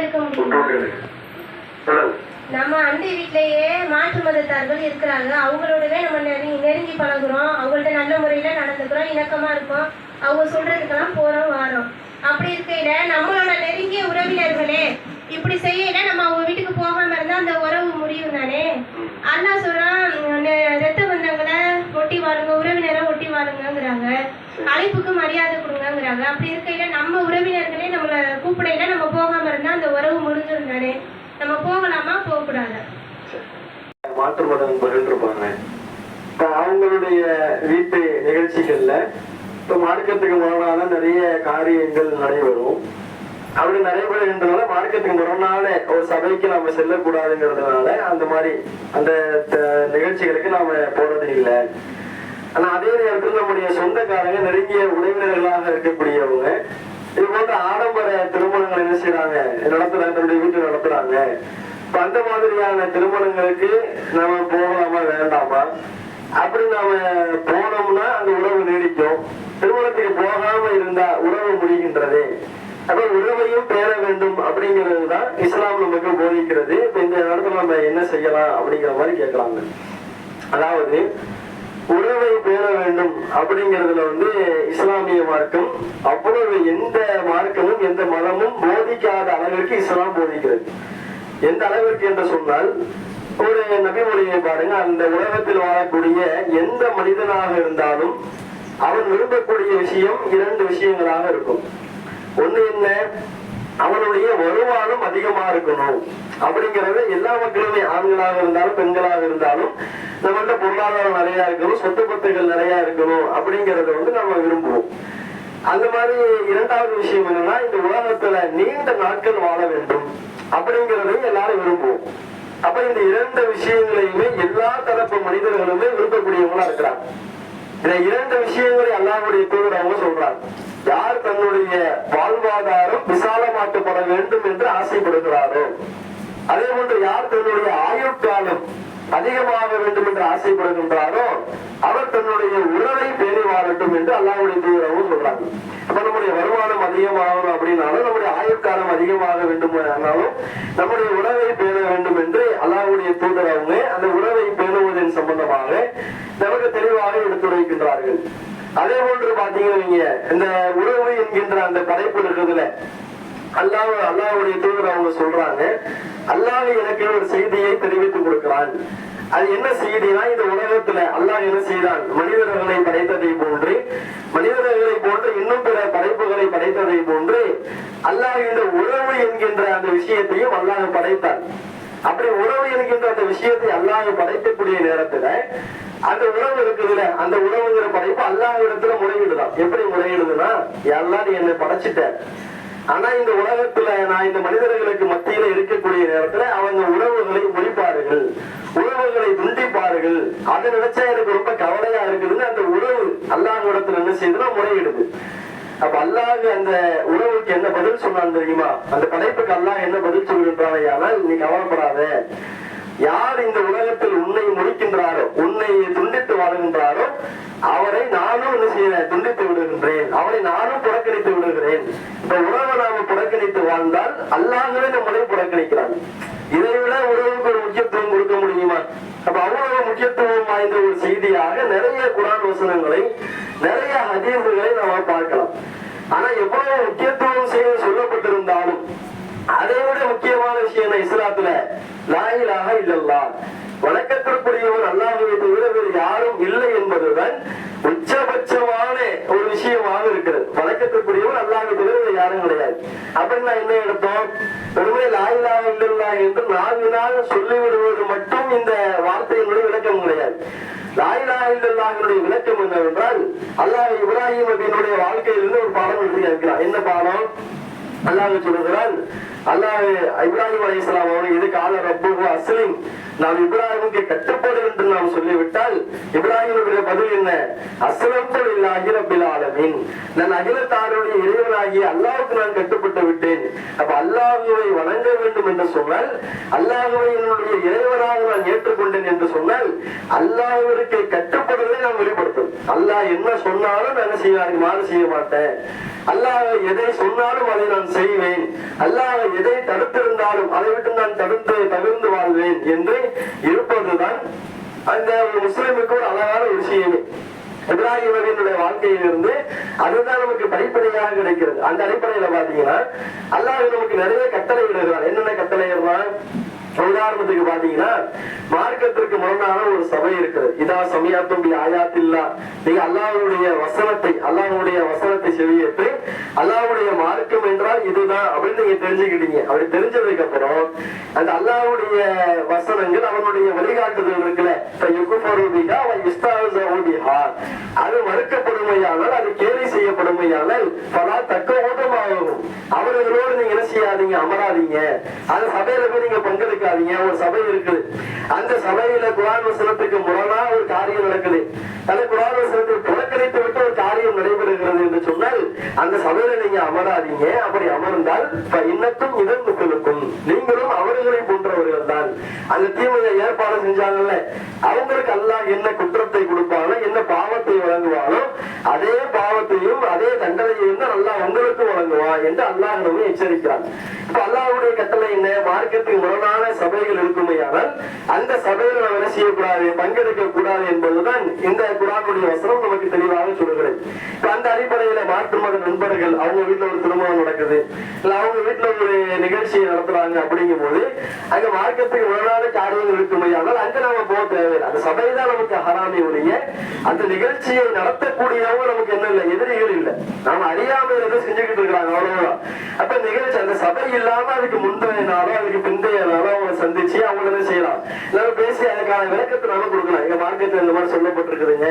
இருக்க முடியுமா? நம்ம அண்டை வீட்டிலேயே மாற்று மதத்தார்கள் இருக்கிறாங்க. அவங்களோடவே நம்ம நெருங்கி நெருங்கி பழகுறோம். அவங்கள்ட்ட நல்ல முறையில் நடந்துக்கிறோம். இணக்கமாக இருக்கோம். அவங்க சொல்கிறதுக்கெல்லாம் போகிறோம் வரோம். அப்படி இருக்கையில நம்மளோட நெருங்கிய உறவினர்களே இப்படி செய்யல நம்ம அவங்க வீட்டுக்கு போகாம இருந்தா அந்த உறவு முடியும் தானே? அண்ணா சொல்றான் ரத்த பந்தங்களை ஒட்டி வாழுங்க உறவினரை ஒட்டி வாழுங்கங்கிறாங்க அழைப்புக்கு மரியாதை கொடுங்கங்கிறாங்க. அப்படி இருக்கையில நம்ம உறவினர்களே நம்மளை கூப்பிடையில நம்ம போகாம உறவு முடிஞ்சிரும் தானே? நம்ம போகலாமா? போகக்கூடாதா? மாற்று மத நண்பர்கள் இருப்பாங்க அவங்களுடைய வீட்டு நிகழ்ச்சிகள்ல இப்போ மார்க்கத்துக்கு முரணால நிறைய காரியங்கள் நடைபெறும். அப்படி நடைபெறுகின்றனால மார்க்கத்துக்கு முரணால ஒரு சபைக்கு நாம செல்லக்கூடாதுங்கிறதுனால அந்த மாதிரி அந்த நிகழ்ச்சிகளுக்கு நாம போறது இல்லை. ஆனா அதே நேரத்தில் நம்முடைய சொந்தக்காரங்க நெருங்கிய உறவினர்களாக இருக்கக்கூடியவங்க இது போன்ற ஆடம்பர திருமணங்கள் என்ன செய்யறாங்க நடத்துறாங்க தன்னுடைய வீட்டில் நடத்துறாங்க. இப்ப அந்த மாதிரியான திருமணங்களுக்கு நாம போகலாமா வேண்டாமா? அப்படி நாம போனோம்னா அந்த உறவு நீடிக்கும். திருமணத்துக்கு போகாம இருந்தா உறவு முடிகின்றது. அப்ப உறவையும் பேர வேண்டும் அப்படிங்கிறது தான் இஸ்லாம் நமக்கு போதிக்கிறது. இப்ப இந்த இடத்துல நம்ம என்ன செய்யலாம் அப்படிங்கிற மாதிரி கேட்கலாங்க அதாவது உறவை பேர வேண்டும். அப்படிங்கிறதுல வந்து இஸ்லாமிய மார்க்கம் அவ்வளவு எந்த மார்க்கமும் எந்த மதமும் போதிக்காத அளவிற்கு இஸ்லாம் போதிக்கிறது. எந்த அளவிற்கு என்று சொன்னால் ஒரு நபிமொழியை பாருங்க அந்த உலகத்தில் வாழக்கூடிய எந்த மனிதனாக இருந்தாலும் அவன் விரும்பக்கூடிய விஷயம் இரண்டு விஷயங்களாக இருக்கும். ஒண்ணு என்ன? அவனுடைய வருமானம் அதிகமா இருக்கணும். அப்படிங்கறது எல்லா மக்களுமே ஆண்களாக இருந்தாலும் பெண்களாக இருந்தாலும் நம்மகிட்ட பொருளாதாரம் நிறைய இருக்கணும் சொத்து பத்துகள் நிறைய இருக்கணும் அப்படிங்கறத வந்து நம்ம விரும்புவோம். அந்த மாதிரி இரண்டாவது விஷயம் என்னன்னா இந்த உலகத்துல நீண்ட நாட்கள் வாழ வேண்டும் அப்படிங்கறதையும் எல்லாரும் விரும்புவோம். அப்ப இந்த இரண்டு விஷயங்களையுமே எல்லா தரப்பு மனிதர்களுமே விரும்பக்கூடியவங்களா இருக்கிறாங்க. இந்த இரண்டு விஷயங்களை அல்லாவுடைய தூதர் அவங்க சொல்றாங்க. யார் தன்னுடைய வாழ்வாதாரம் விசாலமாக்கப்பட வேண்டும் என்று ஆசைப்படுகிறாரோ அதே போன்று யார் தன்னுடைய ஆயுட்காலம் அதிகமாக வேண்டும் என்று ஆசைப்படுகின்றாரோ அவர் தன்னுடைய உறவை பேணி வாழட்டும் என்று அல்லாவுடைய தூதர் சொல்றாங்க. அப்ப நம்முடைய வருமானம் அதிகமாகணும் அப்படின்னாலும் நம்முடைய ஆயுட்காலம் அதிகமாக வேண்டும் ஆனாலும் நம்முடைய உறவை பேண வேண்டும் என்று அல்லாவுடைய தூதர் அவங்க அந்த உறவை பேணுவதன் சம்பந்தமாக நமக்கு தெளிவாக எடுத்துரைக்கின்றார்கள். அதே போன்று பாத்தீங்கன்னா நீங்க இந்த உறவு என்கின்ற அந்த படைப்பு இருக்கிறதுல அல்லாஹ் அல்லாஹுடைய தூதர் அவங்க சொல்றாங்க அல்லாஹ் எனக்கு ஒரு செய்தியை தெரிவித்துக் கொடுக்கிறான். அது என்ன செய்தினா இந்த உலகத்துல அல்லாஹ் என்ன செய்தான்? மனிதர்களை படைத்ததை போன்று மனிதர்களை போன்று இன்னும் பிற படைப்புகளை படைத்ததை போன்று அல்லாஹ் இந்த உறவு என்கின்ற அந்த விஷயத்தையும் அல்லாஹ் படைத்தான். அப்படி உறவு என்கின்ற அந்த விஷயத்தை அல்லாஹ் படைக்கக்கூடிய நேரத்துல அந்த உறவு இருக்குதுல அந்த உறவுங்கிற படைப்பு அல்லாஹ் இடத்துல முறையிடுதான். எப்படி முறையிடுதுன்னா எல்லாம் நீ என்னை படைச்சிட்ட. ஆனா இந்த உலகத்துல நான் இந்த மனிதர்களுக்கு மத்தியில இருக்கக்கூடிய நேரத்துல அவங்க உறவுகளை முறிப்பார்கள் உறவுகளை துண்டிப்பார்கள். அதை நினைச்சா எனக்கு ரொம்ப கவலையா இருக்குதுன்னு அந்த உறவு அல்லாஹ் இடத்துல என்ன செய்யுதுன்னா முறையிடுது. அப்ப அல்லாஹ் அந்த உறவுக்கு என்ன பதில் சொன்னான் தெரியுமா? அந்த படைப்புக்கு அல்லாஹ் என்ன பதில் சொல்கின்றானால் நீ கவலைப்படாத. யார் இந்த உலகத்தில் உன்னை முடிக்கின்றாரோ உன்னை துண்டித்து வாழ்கின்றாரோ அவரை நானும் என்ன செய்ய துண்டித்து விடுகின்றேன். அவரை நானும் புறக்கணித்து விடுகிறேன். இந்த உறவை நாம புறக்கணித்து வாழ்ந்தால் அல்லாஹவே நம்மளை புறக்கணிக்கிறார் இதை விட உறவுக்கு ஒரு முக்கியத்துவம் கொடுக்க முடியுமா? அப்ப அவ்வளவு முக்கியத்துவம் வாய்ந்த ஒரு செய்தியாக நிறைய குரான் வசனங்களை நிறைய அதிர்வுகளை நாம பார்க்கலாம். ஆனா எவ்வளவு முக்கியத்துவம் செய்து சொல்லப்பட்டிருந்தாலும் அதை விட முக்கியமான விஷயம் என்ன இஸ்லாத்துல? லாயிலாக இல்லல்லா வணக்கத்திற்குரியவர் அல்லாஹுவை தவிர வேறு யாரும் இல்லை என்பதுடன் உச்சபட்சமான ஒரு விஷயமாக இருக்கிறது. வணக்கத்திற்குரியவர் யாரும் கிடையாது. அப்படின்னா என்ன எடுத்தோம்? ஒருவே லாயிலாக இல்லல்லா என்று நாவினால் சொல்லிவிடுவது மட்டும் இந்த வார்த்தையினுடைய விளக்கம் கிடையாது. லாயிலா இல்லல்லாஹினுடைய விளக்கம் என்னவென்றால் அல்லாஹ் இப்ராஹிம் நபியினுடைய வாழ்க்கையிலிருந்து ஒரு பாடம் எழுதி இருக்கிறார் என்ன பாடம் அல்லாஹ் சொல்லுகிறார் அல்லாஹ் இப்ராஹிம் அலைஹிஸ்ஸலாம் அவர்கள் இது கால ரப்பு அஸ்லிம் நாம் இப்ராஹிமுக்கு கட்டுப்பாடு என்று நாம் சொல்லிவிட்டால் இப்ராஹிமுடைய பதில் என்ன? அஸ்லம்து இல்லாஹி ரப்பில் ஆலமீன். நான் அகிலத்தாருடைய இறைவனாகிய அல்லாவுக்கு நான் கட்டுப்பட்டு விட்டேன். அப்ப அல்லாஹுவை வணங்க வேண்டும் என்று சொன்னால் அல்லாஹுவை என்னுடைய இறைவனாக நான் ஏற்றுக்கொண்டேன் என்று சொன்னால் அல்லாஹ்விற்கு கட்டுப்படுவதை நாம் வெளிப்படுத்தும் அல்லாஹ் என்ன சொன்னாலும் நான் என்ன செய்வாங்க மாறு செய்ய மாட்டேன். அல்லாஹ் எதை சொன்னாலும் அதை நான் செய்வேன். அல்லாஹ் எதை தடுத்திருந்தாலும் அதை விட்டு நான் தடுத்து தவிர்ந்து வாழ்வேன் என்று இருப்பதுதான் அந்த ஒரு முஸ்லிமுக்கு ஒரு அழகான விஷயமே இப்ராஹிம் நபியினுடைய வாழ்க்கையிலிருந்து அதுதான் நமக்கு படிப்படியாக கிடைக்கிறது. அந்த அடிப்படையில பாத்தீங்கன்னா அல்லாஹ் நமக்கு நிறைய கட்டளை இடுகிறான். என்னென்ன கட்டளை இடுறான்? உதாரணத்துக்கு பாத்தீங்கன்னா மார்க்கத்திற்கு முரணான ஒரு சபை இருக்குது இதா சமயாத்தும் ஆயாத்தில்லா. நீங்க அல்லாஹ்வுடைய வசனத்தை அல்லாஹ்வுடைய வசனத்தை செவியேற்று அல்லாஹ்வுடைய மார்க்கம் என்றால் இதுதான் அப்படின்னு நீங்க தெரிஞ்சுக்கிட்டீங்க. அப்படி தெரிஞ்சதுக்கு அப்புறம் அந்த அல்லாஹ்வுடைய வசனங்கள் அவனுடைய வழிகாட்டுதல் இருக்குல்ல. இப்ப யுகுஃபரு பிஹா அது மறுக்கப்படுமையானால் அது கேலி செய்யப்படுமையானால் பல தக்க ஓட்டமாகும் அவர்களோடு நீங்க என்ன செய்யாதீங்க? அமராதீங்க. அது சபையில போய் நீங்க பங்கெடுக்காதீங்க ஒரு சபை இருக்குது அந்த சபையில குரான் வசனத்துக்கு முரணா ஒரு காரியம் நடக்குது. அந்த குரான் வசனத்தை புறக்கணித்து விட்டு ஒரு காரியம் நடைபெறுகிறது என்று சொன்னால் அந்த சபையில நீங்க அமராதீங்க. அப்படி அமர்ந்தால் இப்ப இன்னத்தும் இதன் மக்களுக்கும் நீங்களும் அவர்களை போன்றவர்கள் தான். அந்த தீமையை ஏற்பாடு செஞ்சாங்கல்ல? அவங்களுக்கு எல்லாம் என்ன குற்றத்தை கொடுப்பானோ என்ன பாவத்தை வழங்குவானோ அதே பாவத்தையும் அதே தண்டனையும் தான் அல்லாஹ் உங்களுக்கு வழங்குவான் என்று அல்லாஹ் நம்மை எச்சரிக்கிறான். இப்ப அல்லாஹுடைய கட்டளை என்ன? மார்க்கத்துக்கு முரணான சபைகள் இருக்குமையானால் அந்த சபையில் நாம் என்ன செய்யக்கூடாது பங்கெடுக்க கூடாது என்பதுதான் இந்த குரானுடைய வசனம் நமக்கு தெளிவாக சொல்கிறது அந்த அடிப்படையில மாற்று மத நண்பர்கள் அவங்க வீட்டுல ஒரு திருமணம் நடக்குது. இல்ல அவங்க வீட்டுல ஒரு நிகழ்ச்சியை நடத்துறாங்க அப்படிங்கும் போது அங்க மார்க்கத்துக்கு முரணான காரியங்கள் இருக்குமையானால் அங்க நாம போக தேவையில்லை. அந்த சபைதான் நமக்கு ஹராமி ஒழிய அந்த நிகழ்ச்சியை நடத்தக்கூடியவங்க நமக்கு என்ன இல்லை? எதிரிகள் இல்லை. நாம அறியாம எதுவும் செஞ்சுக்கிட்டு இருக்கிறாங்க அவ்வளவுதான். அப்ப நிகழ்ச்சி அந்த சபை இல்லாம அதுக்கு முந்தைய நாளோ அதுக்கு பிந்தைய நாளோ அவங்களை சந்திச்சு அவங்க என்ன செய்யலாம்? நம்ம பேசி அதுக்கான விளக்கத்தை நல்லா கொடுக்கலாம் எங்க மார்க்கெட்ல இந்த மாதிரி சொல்லப்பட்டிருக்குதுங்க.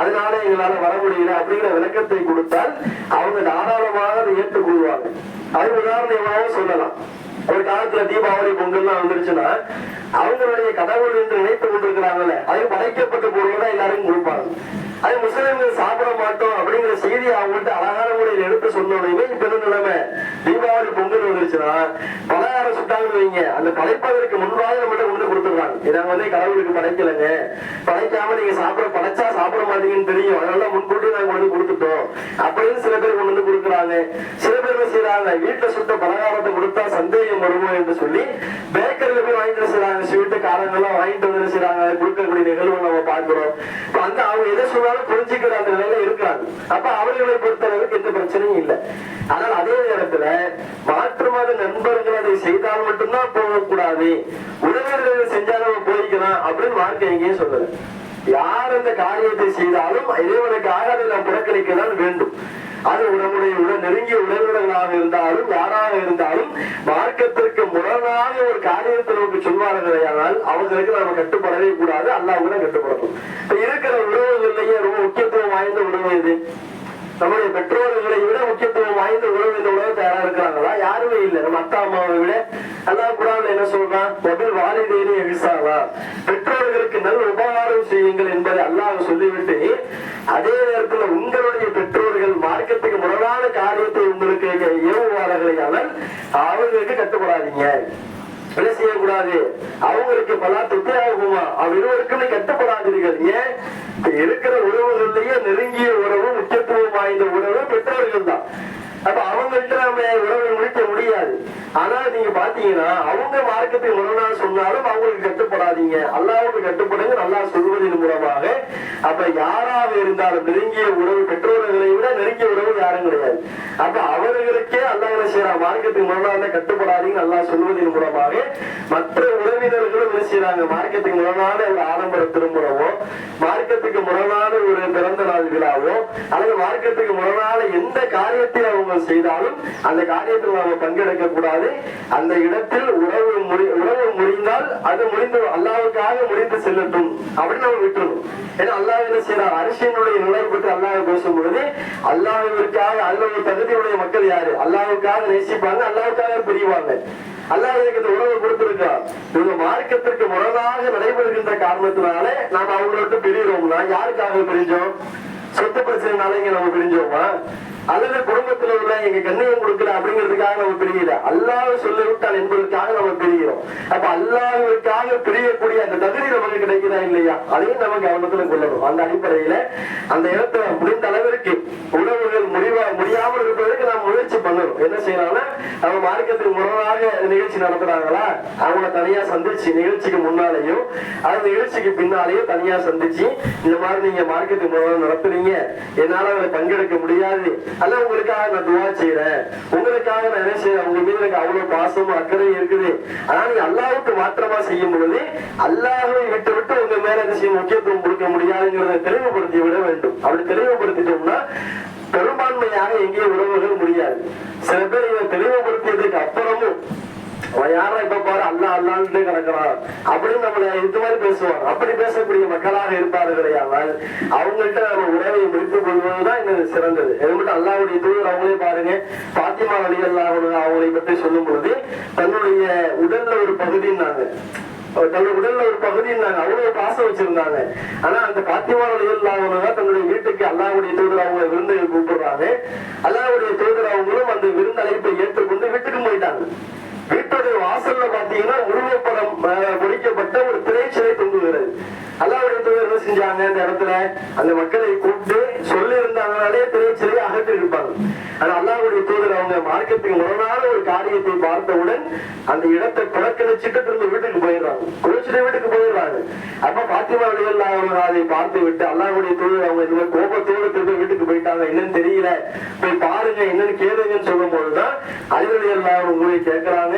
அதனால எங்களால வர முடியல அப்படிங்கிற விளக்கத்தை கொடுத்தால் அவங்க தாராளமாக அதை ஏற்றுக்கொள்வாங்க. அது உதாரணம் எவ்வளவோ சொல்லலாம். ஒரு காலத்துல தீபாவளி பொங்கல்லாம் வந்துருச்சுன்னா அவங்களுடைய கடவுள் என்று நினைத்து கொண்டிருக்கிறாங்கல்ல அது படைக்கப்பட்ட பொருள் எல்லாரும் கொடுப்பாங்க. அது முஸ்லிம்கள் சாப்பிட மாட்டோம் அப்படிங்கிற செய்தி அவங்கள்ட்ட அழகான முறையில் எடுத்து சொன்னோடையுமே இப்ப என்ன நிலைமை? தீபாவளி பொங்கல் வந்துருச்சுன்னா பலகாரம் சுட்டாங்கன்னு வைங்க. அந்த படைப்பதற்கு முன்பாக நம்மகிட்ட கொண்டு கொடுத்துருவாங்க இதை வந்து கடவுளுக்கு படைக்கலைங்க. படைக்காம நீங்க சாப்பிட படைச்சா சாப்பிட மாட்டீங்கன்னு தெரியும். அதனால முன்கூட்டி நாங்க வந்து கொடுத்துட்டோம். அப்படின்னு சில பேர் கொண்டு வந்து கொடுக்குறாங்க. சில பேர் என்ன செய்யறாங்க வீட்டுல சுத்த பலகாரத்தை கொடுத்தா சந்தேகம் வருமோ என்று சொல்லி பேக்கரியில போய் வாங்கிட்டு செய்யறாங்க ஸ்வீட்டு காரங்கள்லாம் வாங்கிட்டு வந்து செய்யறாங்க கொடுக்கக்கூடிய நிகழ்வு நம்ம பார்க்கிறோம். இப்ப அந்த அவங்க எதை சொன்னாலும் புரிஞ்சுக்கிற அந்த நிலையில இருக்கிறாங்க. அப்ப அவர்களை பொறுத்தளவுக்கு எந்த பிரச்சனையும் இல்லை. ஆனால் அதே நேரத்துல மாற்று மத நண்பர்கள் அதை செய்தால் மட்டும்தான் போகக்கூடாது. உறவினர்கள் செஞ்சாலும் போய்க்கலாம் அப்படின்னு வாழ்க்கை எங்கேயும் சொல்லல. யார் அந்த காரியத்தை செய்தாலும் இறைவனுக்காக அதை நாம் புறக்கணிக்க தான் வேண்டும். அது நம்முடைய உட நெருங்கிய உறவினர்களாக இருந்தாலும் யாராக இருந்தாலும் மார்க்கத்திற்கு முரணாக ஒரு காரியத்தை நமக்கு சொல்வார்களேயானால் அவர்களுக்கு நாம கட்டுப்படவே கூடாது அல்லாஹ் கூட கட்டுப்படணும் இப்ப இருக்கிற உறவுகள்லயே ரொம்ப முக்கியத்துவம் வாய்ந்த உறவு இது நம்முடைய பெற்றோர்களை விட முக்கியம் வாய்ந்த உறவு இந்த உலகத்தை யாரா இருக்கிறாங்களா? யாருமே இல்லை. நம்ம அத்தா அம்மாவை விட அல்லாஹ் குரான் என்ன சொல்றான்? முதல் வாலிதேனி எழுசாவா பெற்றோர்களுக்கு நல் உபகாரம் செய்யுங்கள் என்பதை அல்லாஹ் சொல்லிவிட்டு அதே நேரத்துல உங்களுடைய பெற்றோர்கள் மார்க்கத்துக்கு முரணான காரியத்தை உங்களுக்கு ஏவுவார்களையானால் அவர்களுக்கு கட்டுப்படாதீங்க. என்ன செய்யக்கூடாது? அவங்களுக்கு பல தொத்தையாகுமா? அவ இருவருக்குமே கட்டுப்படாதீர்கள். ஏன்? இருக்கிற உறவுகள்லயே நெருங்கிய உறவு முக்கியத்துவம் வாய்ந்த உறவு பெற்றோர்கள் தான் அப்ப அவங்கள்ட்ட நம்ம உறவை முடிக்க முடியாது. ஆனா நீங்க பாத்தீங்கன்னா அவங்க மார்க்கத்தை முரணா சொன்னாலும் அவங்களுக்கு கட்டுப்படாதீங்க. அல்லாவுக்கு கட்டுப்படுங்க நல்லா சொல்வதன் மூலமாக. அப்ப யாராக இருந்தாலும் நெருங்கிய உறவு பெற்றோர்களை விட நெருங்கிய உறவு யாரும் கிடையாது. அப்ப அவர்களுக்கே அல்லாஹ் செய்யற மார்க்கத்தை மார்க்கத்துக்கு கட்டுப்படாதீங்க நல்லா சொல்வதன் மூலமாக. மற்ற உறவினர்களும் என்ன செய்யறாங்க? மார்க்கத்துக்கு முரணான ஒரு ஆடம்பர திரும்புறவோ மார்க்கத்துக்கு முரணான ஒரு பிறந்த நாள் விழாவோ அல்லது மார்க்கத்துக்கு முரணான எந்த காரியத்தை அவங்க காரியங்கள் செய்தாலும் அந்த காரியத்தில் நாம பங்கெடுக்க கூடாது அந்த இடத்தில் உறவு முடி உறவு முடிந்தால் அது முடிந்து அல்லாவுக்காக முடிந்து செல்லட்டும். அப்படின்னு நம்ம விட்டுறணும். ஏன்னா அல்லாஹ் என்ன செய்யறார் அரிசியினுடைய நிலை பற்றி அல்லாஹ் பேசும் பொழுது அல்லாஹிற்காக அல்லது தகுதியுடைய மக்கள் யாரு? அல்லாவுக்காக நேசிப்பாங்க அல்லாவுக்காக பிரிவாங்க. அல்லாஹ் எனக்கு இந்த உறவை கொடுத்திருக்கிறார் இவங்க மார்க்கத்திற்கு முரணாக நடைபெறுகின்ற காரணத்தினால நாம் அவங்கள விட்டு பிரிகிறோம்னா யாருக்காக பிரிஞ்சோம்? சொத்து பிரச்சனைனால இங்க நம்ம பிரிஞ்சோமா? அல்லது குடும்பத்துல உள்ள எங்க கண்ணியம் கொடுக்கல அப்படிங்கிறதுக்காக நம்ம பிரியல. அல்லாத சொல்ல விட்டால் என்பதற்காக நம்ம பிரிகிறோம் அப்ப அல்லாதவருக்காக பிரியக்கூடிய அந்த தகுதி நமக்கு கிடைக்குதா இல்லையா? அதையும் நம்ம கவனத்துல கொள்ளணும். அந்த அடிப்படையில அந்த இடத்துல முடிந்த அளவிற்கு உணவுகள் முடிவா முடியாமல் இருப்பதற்கு நாம் முயற்சி பண்ணணும். என்ன செய்யலாம்னா அவங்க மார்க்கத்துக்கு முரணாக நிகழ்ச்சி நடத்துறாங்களா? அவங்கள தனியா சந்திச்சு நிகழ்ச்சிக்கு முன்னாலேயும் அந்த நிகழ்ச்சிக்கு பின்னாலேயும் தனியா சந்திச்சு இந்த மாதிரி நீங்க மார்க்கத்துக்கு முரணாக நடத்துறீங்க. என்னால அவரை பங்கெடுக்க முடியாது. அல்ல உங்களுக்காக நான் துவா செய்யறேன் உங்களுக்காக நான் என்ன செய்யறேன் உங்க மீது எனக்கு அவ்வளவு பாசமும் அக்கறையும் இருக்குது. ஆனா நீ அல்லாவுக்கு மாத்திரமா செய்யும் பொழுது அல்லாஹை விட்டு விட்டு உங்க மேல என்ன முக்கியத்துவம் கொடுக்க முடியாதுங்கிறத தெளிவுபடுத்தி விட வேண்டும். அப்படி தெளிவுபடுத்திட்டோம்னா பெரும்பான்மையாக எங்கேயும் உறவுகள் முடியாது. சில பேர் இதை தெளிவுபடுத்தியதுக்கு அப்புறமும் அவன் யாரா இப்ப பாரு? அல்லா அல்லான்ட்டு கிடக்கிறான். அப்படின்னு நம்மள இது மாதிரி பேசுவாங்க அப்படி பேசக்கூடிய மக்களாக இருப்பார்களேயானால் அவங்கள்ட்ட நம்ம உறவை முடித்துக் கொள்வதுதான் இன்னும் சிறந்தது. அது மட்டும் அல்லாவுடைய தூதர் அவங்களே பாருங்க. பாத்திமா அலி அல்லாஹ் அவங்களை பற்றி சொல்லும் பொழுது தன்னுடைய உடல்ல ஒரு பகுதின்னாங்க. தன்னுடைய உடல்ல ஒரு பகுதின்னாங்க. அவ்வளவு பாசம் வச்சிருந்தாங்க. ஆனா அந்த பாத்திமா அலி அல்லாஹ் தன்னுடைய வீட்டுக்கு அல்லாவுடைய தூதர் அவங்களை விருந்துகள் கூப்பிடுறாங்க. அல்லாவுடைய தூதர் அவங்களும் அந்த விருந்தழைப்பை ஏற்றுக்கொண்டு வீட்டுக்கு போயிட்டாங்க. வாசல்ல பாத்தீங்கன்னா உருவப்படம் அஹ், பொறிக்கப்பட்ட ஒரு திரைச்சிலை தொங்குகிறது. அல்லாவுடைய தூதர் என்ன செஞ்சாங்க அந்த இடத்துல? அந்த மக்களை கூப்பிட்டு சொல்லி இருந்தாங்கனாலே திரைச்சிலை அகற்றி இருப்பாங்க. ஆனா அல்லாவுடைய தூதர் அவங்க மார்க்கத்துக்கு முரணான ஒரு காரியத்தை பார்த்தவுடன் அந்த இடத்தை புறக்கணிச்சுட்டு திரும்ப வீட்டுக்கு போயிடுறாங்க. குளிச்சுட்டு வீட்டுக்கு போயிடுறாங்க. அப்ப பாத்திமா அலியல்லா அவங்க அதை பார்த்து விட்டு அல்லாவுடைய தூதர் அவங்க இந்த கோபத்தோடு திரும்ப வீட்டுக்கு என்னன்னு தெரியல. போய் பாருங்க என்னன்னு கேளுங்கன்னு சொல்லும் போதுதான் அலிவலி அல்லா உங்களை கேட்கிறாங்க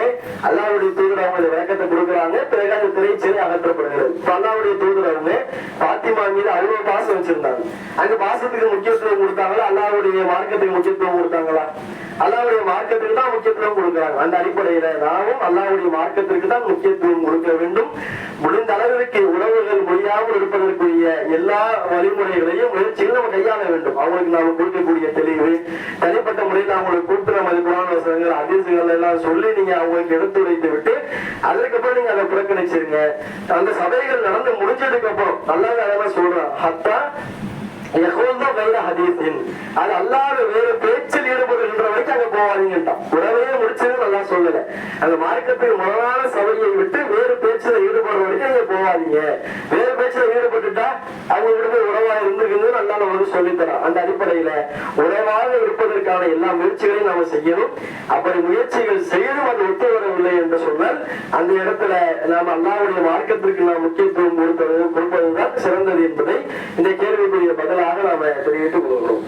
அல்லாவுடைய தூதர் அவங்க வேகத்தை விளக்கத்தை கொடுக்குறாங்க பிறகு அந்த திரைச்சேரி அகற்றப்படுகிறது. இப்ப அல்லாவுடைய தூதர் அவங்க பாத்திமா மீது அவ்வளவு பாசம் வச்சிருந்தாங்க. அங்க பாசத்துக்கு முக்கியத்துவம் கொடுத்தாங்களா? அல்லாவுடைய மார்க்கத்துக்கு முக்கியத்துவம் கொடுத்தாங்களா? அல்லாவுடைய மார்க்கத்துக்கு தான் முக்கியத்துவம் கொடுக்கிறாங்க. அந்த அடிப்படையில நாமும் அல்லாவுடைய மார்க்கத்திற்கு தான் முக்கியத்துவம் கொடுக்க வேண்டும். முடிந்த அளவிற்கு உறவுகள் முடியாமல் இருப்பதற்குரிய எல்லா வழிமுறைகளையும் முயற்சிகள் நம்ம கையாள வேண்டும். அவங்களுக்கு நாம கொடுக்கக்கூடிய தெளிவு தனிப்பட்ட முறையில் அவங்களுக்கு கூட்டுற மதிப்பான வசனங்கள் அதிர்ச்சிகள் எல்லாம் சொல்லி நீங்க அவங்களுக்கு எடுத்துரைத்து விட்டு அதுக்கப்புறம் நீங்க அதை புறக்கணிச்சிருங்க. அந்த சபைகள் நடந்து முடிஞ்சதுக்கு அப்புறம் நல்லாவே அதெல்லாம் சொல்றேன் ஹத்தா அது அல்லாத வேற பேச்சில் ஈடுபடுகின்ற வரைக்கும் அங்க போவாதீங்கட்டான் உறவே முடிச்சது நல்லா சொல்லல. அந்த மார்க்கத்துக்கு முரணான சபையை விட்டு வேறு பேச்சுல ஈடுபடுற வரைக்கும் நீங்க போவாதீங்க வேறு ஈடுபட்டுட்டா அவங்க விடுமே உறவா இருந்துக்கணும் நல்லா வந்து சொல்லித்தரோம் அந்த அடிப்படையில உறவாக இருப்பதற்கான எல்லா முயற்சிகளையும் நாம செய்யணும். அப்படி முயற்சிகள் செய்தும் அது ஒத்து வரவில்லை என்று சொன்னால் அந்த இடத்துல நாம் அல்லாவுடைய மார்க்கத்திற்கு நாம் முக்கியத்துவம் கொடுப்பது கொடுப்பதுதான் சிறந்தது என்பதை இந்த கேள்விக்குரிய பதிலாக நாம தெரிவித்துக் கொள்கிறோம்.